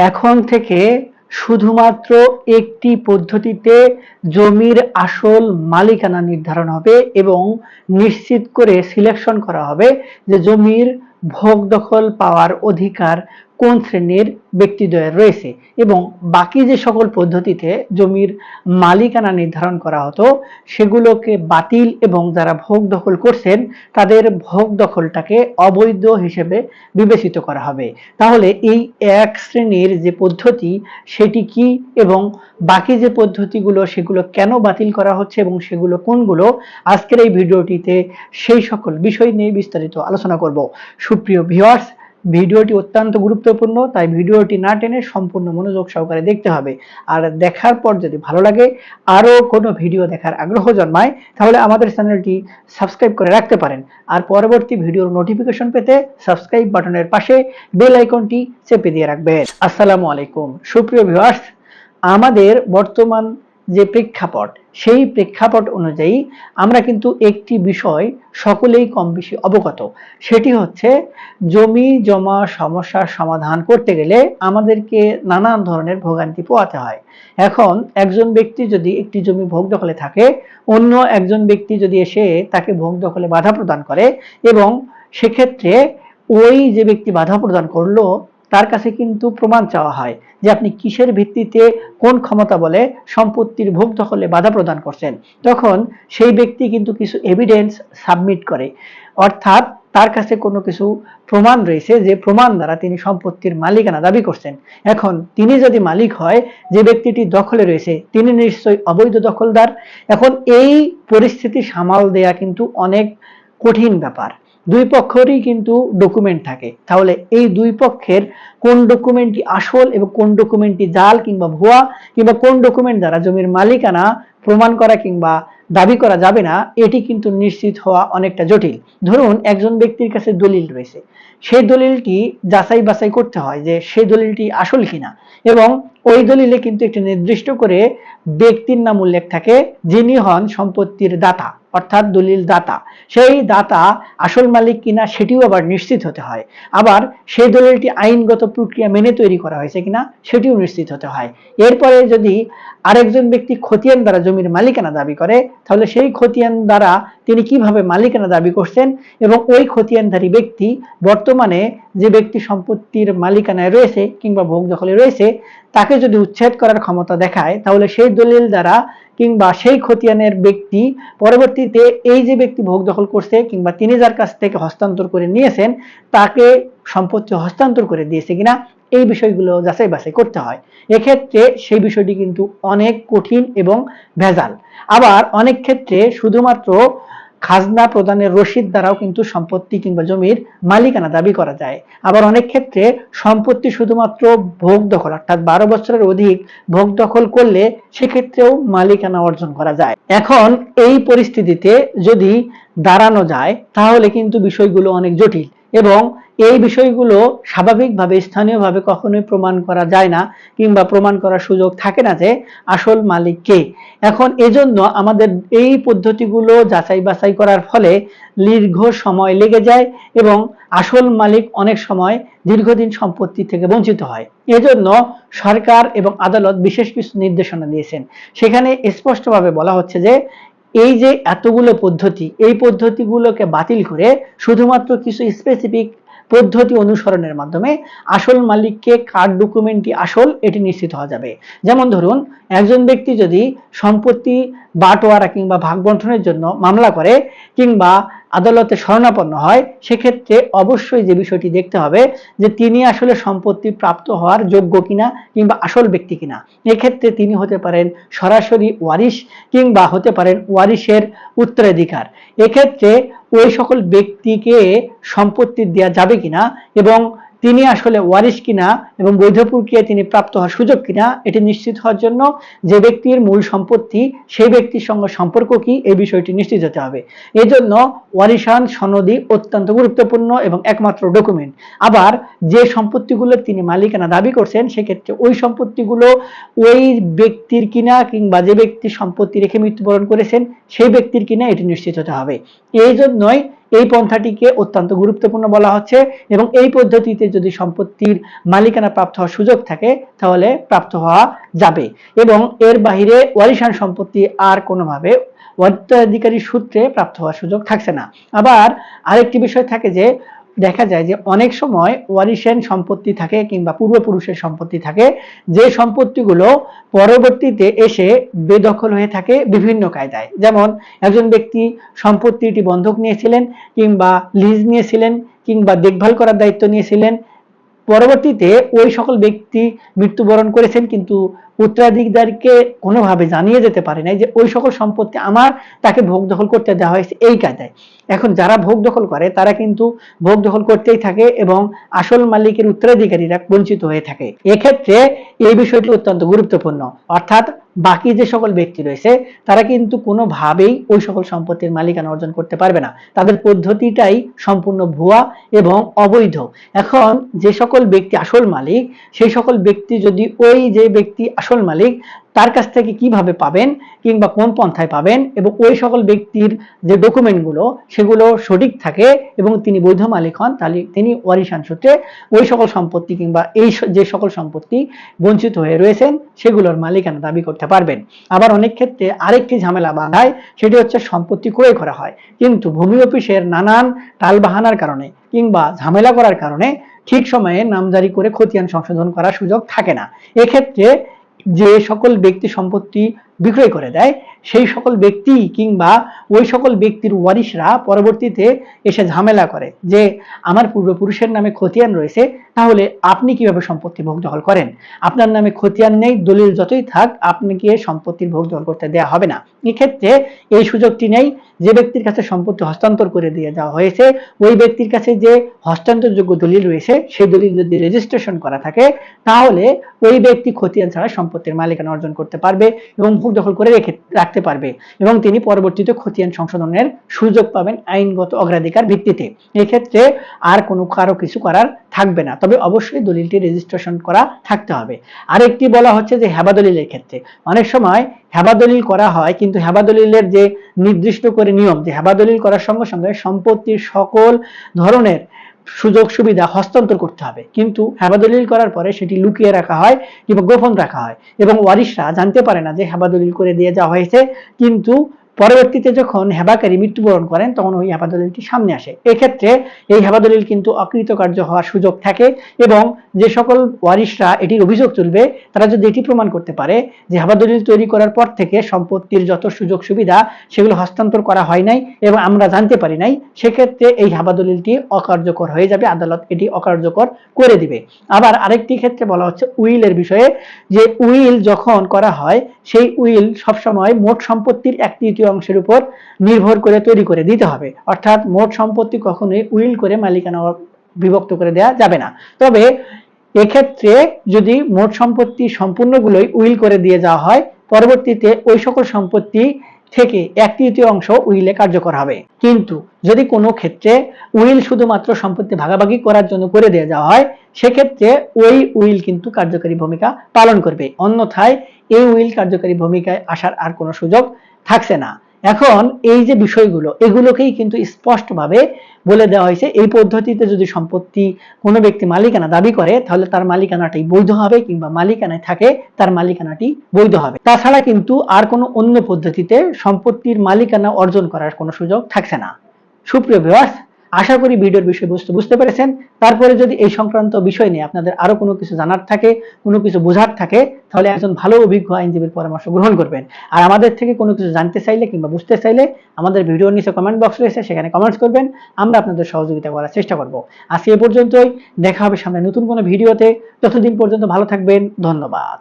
এখন থেকে শুধুমাত্র একটি পদ্ধতিতে জমির আসল মালিকানা নির্ধারণ হবে এবং নিশ্চিত করে সিলেকশন করা হবে যে জমির ভোগ দখল পাওয়ার অধিকার কোন শ্রেণির ব্যক্তিদ্বয়ের রয়েছে এবং বাকি যে সকল পদ্ধতিতে জমির মালিকানা নির্ধারণ করা হতো, সেগুলোকে বাতিল এবং যারা ভোগ দখল করছেন, তাদের ভোগ দখলটাকে অবৈধ হিসেবে বিবেচিত করা হবে। তাহলে এই এক শ্রেণির যে পদ্ধতি, সেটি কি এবং বাকি যে পদ্ধতিগুলো, সেগুলো কেন বাতিল করা হচ্ছে এবং সেগুলো কোনগুলো, আজকের এই ভিডিওটিতে সেই সকল বিষয় নিয়ে বিস্তারিত আলোচনা করব। সুপ্রিয় ভিউয়ার্স ভিডিওটি অত্যন্ত গুরুত্বপূর্ণ, তাই ভিডিওটি না টেনে সম্পূর্ণ মনোযোগ সহকারে দেখতে হবে। আর দেখার পর যদি ভালো লাগে, আরও কোনো ভিডিও দেখার আগ্রহ জন্মায়, তাহলে আমাদের চ্যানেলটি সাবস্ক্রাইব করে রাখতে পারেন। আর পরবর্তী ভিডিওর নোটিফিকেশন পেতে সাবস্ক্রাইব বাটনের পাশে বেল আইকনটি চেপে দিয়ে রাখবেন। আসসালামু আলাইকুম। সুপ্রিয় ভিউয়ার্স, আমাদের বর্তমান যে প্রেক্ষাপট, সেই প্রেক্ষাপট অনুযায়ী আমরা কিন্তু একটি বিষয় সকলেই কম বেশি অবগত। সেটি হচ্ছে জমি, জমা সমস্যার সমাধান করতে গেলে আমাদেরকে নানান ধরনের ভোগান্তি পোয়াতে হয়। এখন একজন ব্যক্তি যদি একটি জমি ভোগ দখলে থাকে, অন্য একজন ব্যক্তি যদি এসে তাকে ভোগ দখলে বাধা প্রদান করে এবং সেক্ষেত্রে ওই যে ব্যক্তি বাধা প্রদান করল তার কাছে কিন্তু প্রমাণ চাওয়া হয় যে আপনি কিসের ভিত্তিতে কোন ক্ষমতা বলে সম্পত্তির ভোগ দখলে বাধা প্রদান করছেন। তখন সেই ব্যক্তি কিন্তু কিছু এভিডেন্স সাবমিট করে। অর্থাৎ তার কাছে কোনো কিছু প্রমাণ রয়েছে যে প্রমাণ দ্বারা তিনি সম্পত্তির মালিকানা দাবি করছেন। এখন তিনি যদি মালিক হয়, যে ব্যক্তিটি দখলে রয়েছে, তিনি নিশ্চয়ই অবৈধ দখলদার। এখন এই পরিস্থিতি সামাল দেয়া কিন্তু অনেক কঠিন ব্যাপার। দুই পক্ষেরই কিন্তু ডকুমেন্ট থাকে। তাহলে এই দুই পক্ষের কোন ডকুমেন্টটি আসল এবং কোন ডকুমেন্টটি জাল কিংবা ভুয়া কিংবা কোন ডকুমেন্ট দ্বারা জমির মালিকানা প্রমাণ করা কিংবা দাবি করা যাবে না, এটি কিন্তু নিশ্চিত হওয়া অনেকটা জটিল। ধরুন একজন ব্যক্তির কাছে দলিল রয়েছে। সেই দলিলটি যাচাই বাছাই করতে হয় যে সেই দলিলটি আসল কিনা এবং ওই দলিলে কিন্তু একটি নির্দিষ্ট করে ব্যক্তির নাম উল্লেখ থাকে যিনি হন সম্পত্তির দাতা। অর্থাৎ দলিল দাতা। সেই দাতা আসল মালিক কিনা সেটিও আবার নিশ্চিত হতে হয়। আবার সেই দলিলটি আইনগত প্রক্রিয়া মেনে তৈরি করা হয়েছে কিনা সেটিও নিশ্চিত হতে হয়। এরপরে যদি আরেকজন ব্যক্তি খতিয়ান দ্বারা জমির মালিকানা দাবি করে, তাহলে সেই খতিয়ান দ্বারা তিনি কীভাবে মালিকানা দাবি করছেন এবং ওই খতিয়ানধারী ব্যক্তি বর্তমানে যে ব্যক্তি সম্পত্তির মালিকানায় রয়েছে কিংবা ভোগ দখলে রয়েছে, তাকে যদি উচ্ছেদ করার ক্ষমতা দেখায়, তাহলে সেই দলিল দ্বারা কিংবা সেই খতিয়ানের ব্যক্তি পরবর্তীতে এই যে ব্যক্তি ভোগ দখল করছে কিংবা তিনি যার কাছ থেকে হস্তান্তর করে নিয়েছেন, তাকে সম্পত্তি হস্তান্তর করে দিয়েছে কিনা, এই বিষয়গুলো যাচাই বাছাই করতে হয়। এক্ষেত্রে সেই বিষয়টি কিন্তু অনেক কঠিন এবং ভেজাল। আবার অনেক ক্ষেত্রে শুধুমাত্র খাজনা প্রদানের রসিদ দ্বারাও কিন্তু সম্পত্তি কিংবা জমির মালিকানা দাবি করা যায়। আবার অনেক ক্ষেত্রে সম্পত্তি শুধুমাত্র ভোগ দখল, অর্থাৎ বারো বছরের অধিক ভোগ দখল করলে সেক্ষেত্রেও মালিকানা অর্জন করা যায়। এখন এই পরিস্থিতিতে যদি দাঁড়ানো যায়, তাহলে কিন্তু বিষয়গুলো অনেক জটিল। এবং এই বিষয়গুলো স্বাভাবিকভাবে, স্থানীয়ভাবে কখনোই প্রমাণ করা যায় না কিংবা প্রমাণ করার সুযোগ থাকে না যে আসল মালিক কে। এখন এজন্য আমাদের এই পদ্ধতিগুলো যাচাই বাছাই করার ফলে দীর্ঘ সময় লেগে যায় এবং আসল মালিক অনেক সময় দীর্ঘদিন সম্পত্তি থেকে বঞ্চিত হয়। এজন্য সরকার এবং আদালত বিশেষ কিছু নির্দেশনা দিয়েছেন। সেখানে স্পষ্টভাবে বলা হচ্ছে যে এই যে এতগুলো পদ্ধতি, এই পদ্ধতিগুলোকে বাতিল করে শুধুমাত্র কিছু স্পেসিফিক পদ্ধতি অনুসরণের মাধ্যমে আসল মালিককে কার ডকুমেন্টটি আসল এটি নিশ্চিত হওয়া যাবে। যেমন ধরুন, একজন ব্যক্তি যদি সম্পত্তি বাটোয়ারা কিংবা ভাগ বন্টনের জন্য মামলা করে কিংবা আদালতে শরণাপন্ন হয়, সেক্ষেত্রে অবশ্যই যে বিষয়টি দেখতে হবে যে তিনি আসলে সম্পত্তি প্রাপ্ত হওয়ার যোগ্য কিনা কিংবা আসল ব্যক্তি কিনা। এক্ষেত্রে তিনি হতে পারেন সরাসরি ওয়ারিশ কিংবা হতে পারেন ওয়ারিশের উত্তরাধিকার। এক্ষেত্রে ওই সকল ব্যক্তিকে সম্পত্তি দেওয়া যাবে কিনা এবং তিনি আসলে ওয়ারিশ কিনা এবং বৈধ প্রক্রিয়ায় তিনি প্রাপ্ত হওয়ার সুযোগ কিনা, এটি নিশ্চিত হওয়ার জন্য যে ব্যক্তির মূল সম্পত্তি সেই ব্যক্তির সঙ্গে সম্পর্ক কি, এই বিষয়টি নিশ্চিত হতে হবে। এজন্য জন্য ওয়ারিশান সনদি অত্যন্ত গুরুত্বপূর্ণ এবং একমাত্র ডকুমেন্ট আবার যে সম্পত্তিগুলো তিনি মালিকানা দাবি করছেন, সেক্ষেত্রে ওই সম্পত্তিগুলো ওই ব্যক্তির কিনা কিংবা যে ব্যক্তি সম্পত্তি রেখে মৃত্যুবরণ করেছেন, সেই ব্যক্তির কিনা এটি নিশ্চিত হতে হবে। এই জন্যই এই পন্থাটিকে অত্যন্ত গুরুত্বপূর্ণ বলা হচ্ছে এবং এই পদ্ধতিতে যদি সম্পত্তির মালিকানা প্রাপ্ত হওয়ার সুযোগ থাকে, তাহলে প্রাপ্ত হওয়া যাবে এবং এর বাহিরে ওয়ারিশান সম্পত্তি আর কোনোভাবে উত্তরাধিকারী সূত্রে প্রাপ্ত হওয়ার সুযোগ থাকছে না। আবার আরেকটি বিষয় থাকে যে দেখা যায় যে অনেক সময় ওয়ারিসেন সম্পত্তি থাকে কিংবা পূর্বপুরুষের সম্পত্তি থাকে, যে সম্পত্তিগুলো পরবর্তীতে এসে বেদখল হয়ে থাকে বিভিন্ন কায়দায়। যেমন একজন ব্যক্তি সম্পত্তিটি বন্ধক নিয়েছিলেন কিংবা লিজ নিয়েছিলেন কিংবা দেখভাল করার দায়িত্ব নিয়েছিলেন পরবর্তীতে ওই সকল ব্যক্তি মৃত্যুবরণ করেছেন, কিন্তু উত্তরাধিকারীকে কোনোভাবে জানিয়ে যেতে পারে নাই যে ওই সকল সম্পত্তি আমার, তাকে ভোগ দখল করতে দেওয়া হয়েছে এই কায়দায়। এখন যারা ভোগ দখল করে, তারা কিন্তু ভোগ দখল করতেই থাকে এবং আসল মালিকের উত্তরাধিকারীরা বঞ্চিত হয়ে থাকে। এক্ষেত্রে এই বিষয়টি অত্যন্ত গুরুত্বপূর্ণ। অর্থাৎ বাকি যে সকল ব্যক্তি রয়েছে, তারা কিন্তু কোনোভাবেই ওই সকল সম্পত্তির মালিকানা অর্জন করতে পারবে না। তাদের পদ্ধতিটাই সম্পূর্ণ ভুয়া এবং অবৈধ। এখন যে সকল ব্যক্তি আসল মালিক, সেই সকল ব্যক্তি যদি ওই যে ব্যক্তি আসল মালিক তার কাছ থেকে কীভাবে পাবেন কিংবা কোন পন্থায় পাবেন এবং ওই সকল ব্যক্তির যে ডকুমেন্টগুলো, সেগুলো সঠিক থাকে এবং তিনি বৈধ মালিক হন, তাহলে তিনি ওয়ারিশান সূত্রে ওই সকল সম্পত্তি কিংবা এই যে সকল সম্পত্তি বঞ্চিত হয়ে রয়েছেন, সেগুলোর মালিকানা দাবি করতে পারবেন। আবার অনেক ক্ষেত্রে আরেকটি ঝামেলা বাঁধায়, সেটি হচ্ছে সম্পত্তি ক্রয় করা হয়। কিন্তু ভূমি অফিসের নানান টালবাহানার কারণে কিংবা ঝামেলা করার কারণে ঠিক সময়ে নামজারি করে খতিয়ান সংশোধন করার সুযোগ থাকে না। এক্ষেত্রে যে সকল ব্যক্তি সম্পত্তি বিক্রয় করে দেয়, সেই সকল ব্যক্তি কিংবা ওই সকল ব্যক্তির ওয়ারিশরা পরবর্তীতে এসে ঝামেলা করে যে আমার পূর্বপুরুষের নামে খতিয়ান রয়েছে, তাহলে আপনি কীভাবে সম্পত্তি ভোগ দখল করেন? আপনার নামে খতিয়ান নেই, দলিল যতই থাক, আপনাকে সম্পত্তির ভোগ দখল করতে দেয়া হবে না। এক্ষেত্রে এই সুযোগটি নেই যে ব্যক্তির কাছে সম্পত্তি হস্তান্তর করে দিয়ে দেওয়া হয়েছে, ওই ব্যক্তির কাছে যে হস্তান্তরযোগ্য দলিল রয়েছে, সেই দলিল যদি রেজিস্ট্রেশন করা থাকে, তাহলে ওই ব্যক্তি খতিয়ান ছাড়া সম্পত্তির মালিকানা অর্জন করতে পারবে এবং ভোগ দখল করে রেখে রাখতে পারবে এবং তিনি পরবর্তীতে খতিয়ান সংশোধনের সুযোগ পাবেন আইনগত অগ্রাধিকার ভিত্তিতে। এক্ষেত্রে আর কোনো কারও কিছু করার থাকবে না। তবে অবশ্যই দলিলটি রেজিস্ট্রেশন করা থাকতে হবে। আরেকটি বলা হচ্ছে যে হেবা দলিলের ক্ষেত্রে। অনেক সময় হেবা দলিল করা হয় কিন্তু হেবা দলিলের যে নির্দিষ্ট করে নিয়ম, যে হেবা দলিল করার সঙ্গে সঙ্গে সম্পত্তির সকল ধরনের সুযোগ সুবিধা হস্তান্তর করতে হবে। কিন্তু হেবাদলিল করার পরে সেটি লুকিয়ে রাখা হয় কিংবা গোপন রাখা হয় এবং ওয়ারিশরা জানতে পারে না যে হেবাদলিল করে দিয়ে যাওয়া হয়েছে, কিন্তু পরবর্তীতে যখন হেবাকারী মৃত্যুবরণ করেন, তখন ওই হেবাদলিলটি সামনে আসে। এক্ষেত্রে এই হেবাদলিল কিন্তু অকৃতকার্য হওয়ার সুযোগ থাকে এবং যে সকল ওয়ারিশরা এটির অভিযোগ তুলবে, তারা যদি এটি প্রমাণ করতে পারে যে হেবাদলিল তৈরি করার পর থেকে সম্পত্তির যত সুযোগ সুবিধা, সেগুলো হস্তান্তর করা হয় নাই এবং আমরা জানতে পারি নাই, সেক্ষেত্রে এই হেবাদলিলটি অকার্যকর হয়ে যাবে, আদালত এটি অকার্যকর করে দিবে। আবার আরেকটি ক্ষেত্রে বলা হচ্ছে উইলের বিষয়ে, যে উইল যখন করা হয়, সেই উইল সবসময় মোট সম্পত্তির এক তৃতীয় অংশের উপর নির্ভর করে তৈরি করে দিতে হবে। অর্থাৎ মোট সম্পত্তি কখনোই উইল করে মালিকানা বিভক্ত করে দেওয়া যাবে না। তবে এক্ষেত্রে যদি মোট সম্পত্তি সম্পূর্ণগুলোই উইল করে দিয়ে যাওয়া হয়, পরবর্তীতে ওই সকল সম্পত্তি থেকে এক তৃতীয় অংশ উইলে কার্যকর হবে। কিন্তু যদি কোনো ক্ষেত্রে উইল শুধুমাত্র সম্পত্তি ভাগাভাগি করার জন্য করে দিয়ে যাওয়া হয়, সেক্ষেত্রে ওই উইল কিন্তু কার্যকারী ভূমিকা পালন করবে। অন্যথায় এই উইল কার্যকারী ভূমিকায় আসার আর কোনো সুযোগ থাকছে না। এখন এই যে বিষয়গুলো, এগুলোকেই কিন্তু স্পষ্টভাবে বলে দেওয়া হয়েছে। এই পদ্ধতিতে যদি সম্পত্তি কোনো ব্যক্তি মালিকানা দাবি করে, তাহলে তার মালিকানাটি বৈধ হবে কিংবা মালিকানায় থাকে, তার মালিকানাটি বৈধ হবে। তাছাড়া কিন্তু আর কোনো অন্য পদ্ধতিতে সম্পত্তির মালিকানা অর্জন করার কোনো সুযোগ থাকছে না। সুপ্রিয় ভিউয়ার্স আশা করি ভিডিওর বিষয়বস্তু বুঝতে পেরেছেন। তারপরে যদি এই সংক্রান্ত বিষয় নিয়ে আপনাদের আরও কোনো কিছু জানার থাকে, কোনো কিছু বোঝার থাকে, তাহলে একজন ভালো অভিজ্ঞ আইনজীবীর পরামর্শ গ্রহণ করবেন। আর আমাদের থেকে কোনো কিছু জানতে চাইলে কিংবা বুঝতে চাইলে আমাদের ভিডিওর নিচে কমেন্ট বক্স রয়েছে, সেখানে কমেন্টস করবেন। আমরা আপনাদের সহযোগিতা করার চেষ্টা করব। আজকে এ পর্যন্তই। দেখা হবে সামনে নতুন কোনো ভিডিওতে। ততদিন পর্যন্ত ভালো থাকবেন। ধন্যবাদ।